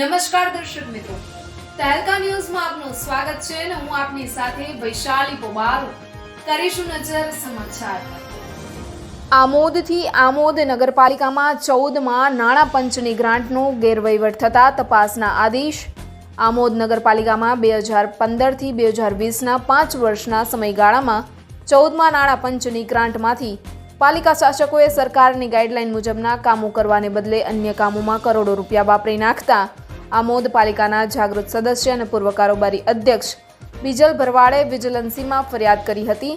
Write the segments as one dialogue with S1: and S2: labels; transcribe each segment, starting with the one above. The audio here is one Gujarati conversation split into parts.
S1: નમસ્કાર દર્શક મિત્રો. તહેલકા ન્યૂઝમાં આપનું સ્વાગત છે અને હું આપની સાથે વૈશાલી પોબારો કરીશું નજર સમાચાર. આમોદથી આમોદ નગરપાલિકામાં ચૌદમાં નાણાં પંચની ગ્રાન્ટનો ગેરવહીવટ થતા તપાસના આદેશ. આમોદ નગરપાલિકામાં બે હજાર પંદરથી બે હજાર વીસના પાંચ વર્ષના સમયગાળામાં ચૌદમાં નાણાં પંચની ગ્રાન્ટમાંથી પાલિકા શાસકોએ સરકારની ગાઈડલાઈન મુજબના કામો કરવાને બદલે અન્ય કામોમાં કરોડો રૂપિયા વાપરી નાખતા આમોદ પાલિકાના જાગૃત સદસ્ય અને પૂર્વ કારોબારી અધ્યક્ષ બીજલ ભરવાડે વિજિલન્સીમાં ફરિયાદ કરી હતી,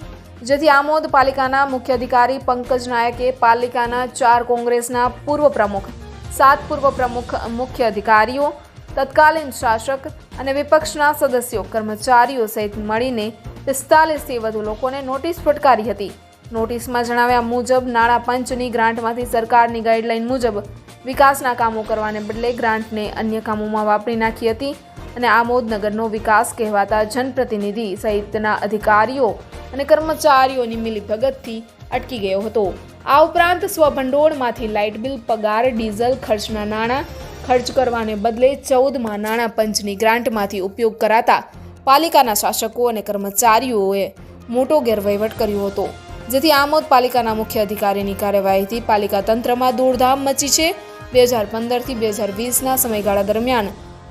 S1: જેથી આમોદ પાલિકાના મુખ્ય અધિકારી પંકજ નાયકે પાલિકાના ચાર કોંગ્રેસના પૂર્વ પ્રમુખ, સાત પૂર્વ પ્રમુખ મુખ્ય અધિકારીઓ, તત્કાલીન શાસક અને વિપક્ષના સદસ્યો, કર્મચારીઓ સહિત મળીને પિસ્તાલીસથી વધુ લોકોને નોટિસ ફટકારી હતી. નોટિસમાં જણાવ્યા મુજબ, નાણાં પંચની ગ્રાન્ટમાંથી સરકારની ગાઈડલાઈન મુજબ વિકાસના કામો કરવાને બદલે ગ્રાન્ટને અન્ય કામોમાં વાપરી નાખી હતી અને આમોદનગરનો વિકાસ કહેવાતા જનપ્રતિનિધિ સહિતના અધિકારીઓ અને કર્મચારીઓની મિલીભગતથી અટકી ગયો હતો. આ ઉપરાંત સ્વભંડોળમાંથી લાઇટ બિલ, પગાર, ડીઝલ ખર્ચના નાણાં, ખર્ચ કરવાને બદલે ચૌદમાં નાણાં પંચની ગ્રાન્ટમાંથી ઉપયોગ કરાતા પાલિકાના શાસકો અને કર્મચારીઓએ મોટો ગેરવહીવટ કર્યો હતો. જેથી આમોદ પાલિકાના મુખ્ય અધિકારીની કાર્યવાહીથી પાલિકા તંત્રમાં દોડધામ મચી છે બે હજાર પંદરથી બે હજાર વીસના સમયગાળા દરમિયાન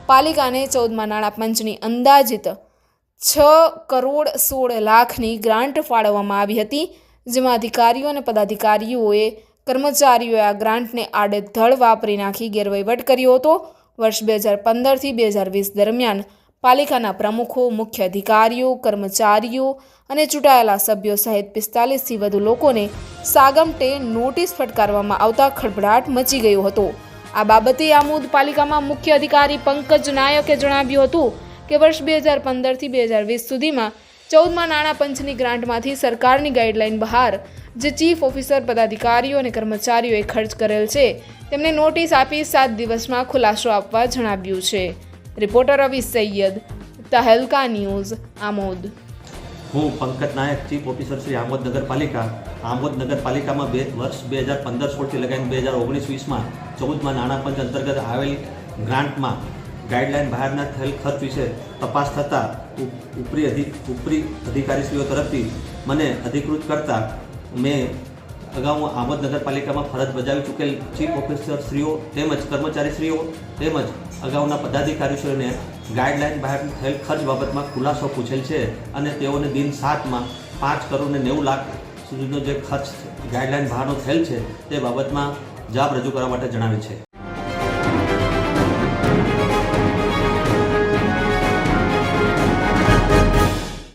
S1: પાલિકાને ચૌદમાં નાણાં પંચની અંદાજિત છ કરોડ સોળ લાખની ગ્રાન્ટ ફાળવવામાં આવી હતી, જેમાં અધિકારીઓ અને પદાધિકારીઓએ કર્મચારીઓએ આ ગ્રાન્ટને આડેધડ વાપરી નાખી ગેરવહીવટ કર્યો હતો. વર્ષ બે હજાર પંદરથી બે હજાર વીસ દરમિયાન પાલિકાના પ્રમુખો, મુખ્ય અધિકારીઓ, કર્મચારીઓ અને ચૂંટાયેલા સભ્યો સહિત પિસ્તાલીસથી વધુ લોકોને સાગમટે નોટિસ ફટકારવામાં આવતા ખળભળાટ મચી ગયો હતો. આ બાબતે આમોદ પાલિકામાં મુખ્ય અધિકારી પંકજ નાયકે જણાવ્યું હતું કે વર્ષ બે હજાર પંદરથી બે હજાર વીસ સુધીમાં ચૌદમાં નાણાં પંચની ગ્રાન્ટમાંથી સરકારની ગાઈડલાઈન બહાર જે ચીફ ઓફિસર, પદાધિકારીઓ અને કર્મચારીઓએ ખર્ચ કરેલ છે, તેમને નોટિસ આપી સાત દિવસમાં ખુલાસો આપવા જણાવ્યું છે. Reporter Ravi Sayed, Tehelka news, Amod.
S2: હું પંકજ નાયક ચીફ ઓફિસર શ્રી આમોદ નગરપાલિકા. આમોદ નગરપાલિકામાં બે વર્ષ બે હજાર પંદર સોળથી લગાવીને બે હજાર ઓગણીસ વીસમાં ચૌદમાં નાણાં પંચ અંતર્ગત આવેલ ગ્રાન્ટમાં ગાઈડલાઈન બહારના થયેલ ખર્ચ વિશે તપાસ થતાં ઉપ- ઉપરી અધિક ઉપરી અધિકારીશ્રીઓ તરફથી મને અધિકૃત કરતાં મેં અગાઉ આમોદ નગરપાલિકામાં ફરજ બજાવી ચૂકેલ ચીફ ઓફિસરશ્રીઓ તેમજ કર્મચારીશ્રીઓ તેમજ અગાઉના પદાધિકારીશ્રીઓને ગાઈડલાઈન બહાર થયેલ ખર્ચ બાબતમાં ખુલાસો પૂછેલ છે અને તેઓને દિન સાતમાં પાંચ કરોડ નેવું લાખ સુધીનો જે ખર્ચ ગાઈડલાઈન બહારનો થયેલ છે તે બાબતમાં જવાબ રજૂ કરવા માટે જણાવે છે.